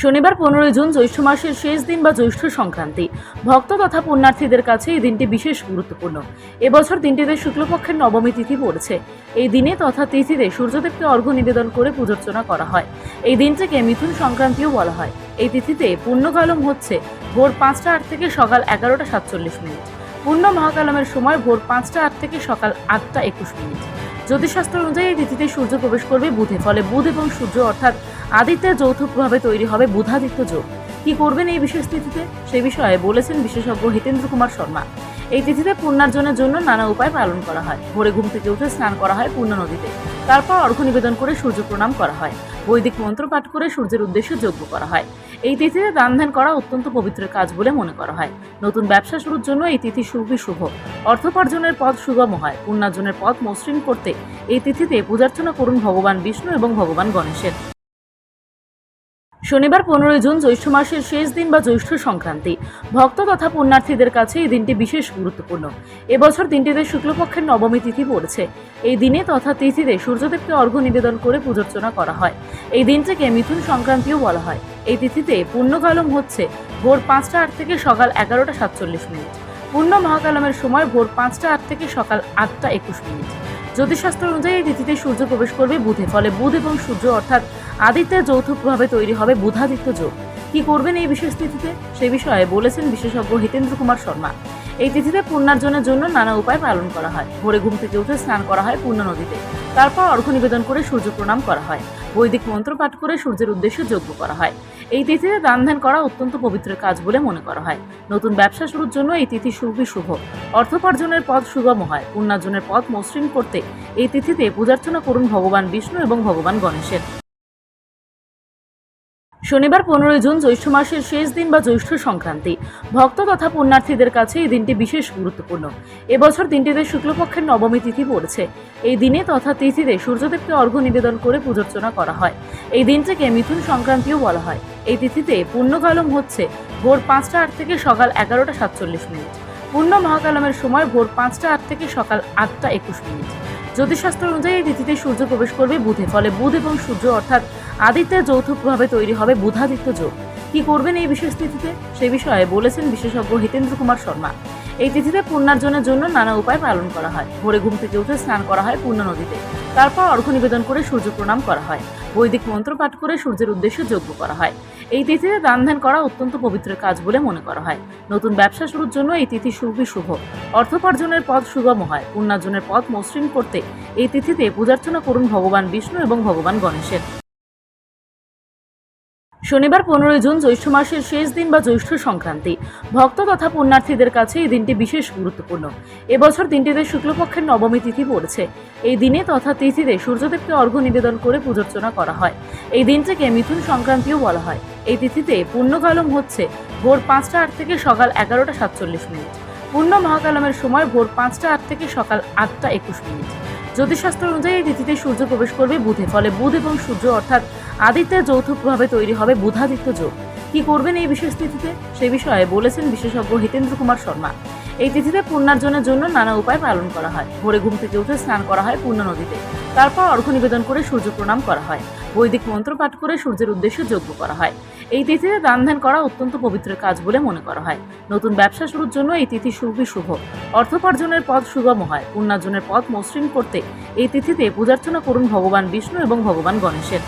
শনিবার পনেরোই জুন জ্যৈষ্ঠ মাসের শেষ দিন বা জ্যৈষ্ঠ সংক্রান্তি। ভক্ত তথা পুণ্যার্থীদের কাছে এই দিনটি বিশেষ গুরুত্বপূর্ণ। এবছর দিনটিতে শুক্লপক্ষের নবমী তিথি পড়ছে। এই দিনে তথা তিথিতে সূর্যদেবকে অর্ঘ্য নিবেদন করে পূজার্চনা করা হয়। এই দিনটিকে মিথুন সংক্রান্তিও বলা হয়। এই তিথিতে পূর্ণকালম হচ্ছে ভোর পাঁচটা আট থেকে সকাল এগারোটা সাতচল্লিশ মিনিট। পূর্ণ মহাকালমের সময় ভোর পাঁচটা আট থেকে সকাল আটটা একুশ মিনিট। জ্যোতিষশাস্ত্র অনুযায়ী এই তিথিতে সূর্য প্রবেশ করবে বুধে, ফলে বুধ এবং সূর্য অর্থাৎ আদিত্যের যৌথ প্রভাবে তৈরি হবে বুধাদিত্য যোগ। কি করবেন এই বিশেষ তিথিতে? সে বিষয়ে বলেছেন বিশেষজ্ঞ হিতেন্দ্র কুমার শর্মা। এই তিথিতে পুণ্যার্জনের জন্য নানা উপায় পালন করা হয়। ভোরে ঘুম থেকে উঠে স্নান করা হয় পূর্ণ নদীতে। তারপর অর্ঘ্য নিবেদন করে সূর্য প্রণাম করা হয়। বৈদিক মন্ত্র পাঠ করে সূর্যের উদ্দেশ্যে যজ্ঞ করা হয়। এই তিথিতে দান ধ্যান করা অত্যন্ত পবিত্র কাজ বলে মনে করা হয়। নতুন ব্যবসা শুরুর জন্য এই তিথি খুবই শুভ। অর্থোপার্জনের পথ সুগম হয়। পুণ্যার্জনের পথ মসৃণ করতে এই তিথিতে পূজার্চনা করুন ভগবান বিষ্ণু এবং ভগবান গণেশের। শনিবার পনেরোই জুন জ্যৈষ্ঠ মাসের শেষ দিন বা জ্যৈষ্ঠ সংক্রান্তি। ভক্ত তথা পুণ্যার্থীদের কাছে এই দিনটি বিশেষ গুরুত্বপূর্ণ। এবছর দিনটিতে শুক্লপক্ষের নবমী তিথি পড়ছে। এই দিনে তথা তিথিতে সূর্যদেবকে অর্ঘ্য নিবেদন করে পূজার্চনা করা হয়। এই দিনটিকে মিথুন সংক্রান্তিও বলা হয়। এই তিথিতে পূর্ণকালম হচ্ছে ভোর পাঁচটা আট থেকে সকাল এগারোটা সাতচল্লিশ মিনিট। পূর্ণ মহাকালমের সময় ভোর পাঁচটা আট থেকে সকাল আটটা একুশ মিনিট। জ্যোতিষশাস্ত্র অনুযায়ী এই তিথিতে সূর্য প্রবেশ করবে বুধে। ফলে বুধ এবং সূর্য অর্থাৎ আদিত্যের যৌথ প্রভাবে তৈরি হবে বুধাদিত্য যোগ। কি করবেন এই বিশেষ তিথিতে? সে বিষয়ে বলেছেন বিশেষজ্ঞ হিতেন্দ্র কুমার শর্মা। এই তিথিতে পুণ্যার্জনের জন্য নানা উপায় পালন করা হয়। ভোরে ঘুম থেকে উঠে স্নান করা হয় পূর্ণ নদীতে। তারপর অর্ঘ্য নিবেদন করে সূর্য প্রণাম করা হয়। বৈদিক মন্ত্র পাঠ করে সূর্যের উদ্দেশ্যে যোগ্য করা হয়। এই তিথিতে দান ধ্যান করা অত্যন্ত পবিত্র কাজ বলে মনে করা হয়। নতুন ব্যবসা শুরুর জন্য এই তিথি শুভই শুভ। অর্থোপার্জনের পথ সুগম হয়। পুণ্যার্জনের পথ মসৃণ করতে এই তিথিতে পূজার্চনা করুন ভগবান বিষ্ণু এবং ভগবান গণেশের। শনিবার পনেরোই জুন জ্যৈষ্ঠ মাসের শেষ দিন বা জ্যৈষ্ঠ সংক্রান্তি। ভক্ত তথা পুণ্যার্থীদের কাছে এই দিনটি বিশেষ গুরুত্বপূর্ণ। এবছর দিনটিতে শুক্লপক্ষের নবমী তিথি পড়ছে। এই দিনে তথা তিথিতে সূর্যদেবকে অর্ঘ্য নিবেদন করে পূজার্চনা করা হয়। এই দিনটিকে মিথুন সংক্রান্তিও বলা হয়। এই তিথিতে পূর্ণকালম হচ্ছে ভোর পাঁচটা আট থেকে সকাল এগারোটা সাতচল্লিশ মিনিট। পূর্ণ মহাকালমের সময় ভোর পাঁচটা আট থেকে সকাল আটটা একুশ মিনিট। জ্যোতিষশাস্ত্র অনুযায়ী তিথিতে সূর্য প্রবেশ করবে বুধে। ফলে বুধ এবং সূর্য অর্থাৎ আদিত্যের যৌথ প্রভাবে তৈরি হবে বুধাদিত্য যোগ। কি করবেন এই বিশেষ তিথিতে? সে বিষয়ে বলেছেন বিশেষজ্ঞ হিতেন্দ্র কুমার শর্মা। এই তিথিতে পুণ্যার্জনের জন্য নানা উপায় পালন করা হয়। ভোরে ঘুম থেকে উঠে স্নান করা হয় পূর্ণ নদীতে। তারপর অর্ঘ্য নিবেদন করে সূর্য প্রণাম করা হয়। বৈদিক মন্ত্র পাঠ করে সূর্যের উদ্দেশ্যে যোগ্য করা হয়। এই তিথিতে দান ধ্যান করা অত্যন্ত পবিত্র কাজ বলে মনে করা হয়। নতুন ব্যবসা শুরুর জন্য এই তিথি শুভই শুভ। অর্থোপার্জনের পথ সুগম হয়। পুণ্যার্জনের পথ মসৃণ করতে এই তিথিতে পূজার্চনা করুন ভগবান বিষ্ণু এবং ভগবান গণেশের। শনিবার পনেরোই জুন জ্যৈষ্ঠ মাসের শেষ দিন বা জ্যৈষ্ঠ সংক্রান্তি। ভক্ত তথা পুণ্যার্থীদের কাছে এই দিনটি বিশেষ গুরুত্বপূর্ণ। এবছর দিনটিতে শুক্লপক্ষের নবমী তিথি পড়ছে। এই দিনে তথা তিথিতে সূর্যদেবকে অর্ঘ্য নিবেদন করে পূজার্চনা করা হয়। এই দিনটিকে মিথুন সংক্রান্তিও বলা হয়। এই তিথিতে পূর্ণকালম হচ্ছে ভোর পাঁচটা আট থেকে সকাল এগারোটা সাতচল্লিশ মিনিট। পূর্ণ মহাকালমের সময় ভোর পাঁচটা আট থেকে সকাল আটটা একুশ মিনিট। জ্যোতিষশাস্ত্র অনুযায়ী এই তিথিতে সূর্য প্রবেশ করবে বুধে। ফলে বুধ এবং সূর্য অর্থাৎ আদিত্যের যৌথ প্রভাবে তৈরি হবে বুধাদিত্য যোগ। কি করবেন এই বিশেষ তিথিতে? সে বিষয়ে বলেছেন বিশেষজ্ঞ হিতেন্দ্র কুমার শর্মা। এই তিথিতে পুণ্যার্জনের জন্য নানা উপায় পালন করা হয়। ভোরে ঘুম থেকে উঠে স্নান করা হয় পূর্ণ নদীতে। তারপর অর্ঘ্য নিবেদন করে সূর্য প্রণাম করা হয়। বৈদিক মন্ত্র পাঠ করে সূর্যের উদ্দেশ্যে যোগ্য করা হয়। এই তিথিতে দান ধ্যান করা অত্যন্ত পবিত্র কাজ বলে মনে করা হয়। নতুন ব্যবসা শুরুর জন্য এই তিথি শুভই শুভ। অর্থোপার্জনের পথ সুগম হয়। পুণ্যার্জনের পথ মসৃণ করতে এই তিথিতে পূজার্চনা করুন ভগবান বিষ্ণু এবং ভগবান গণেশের।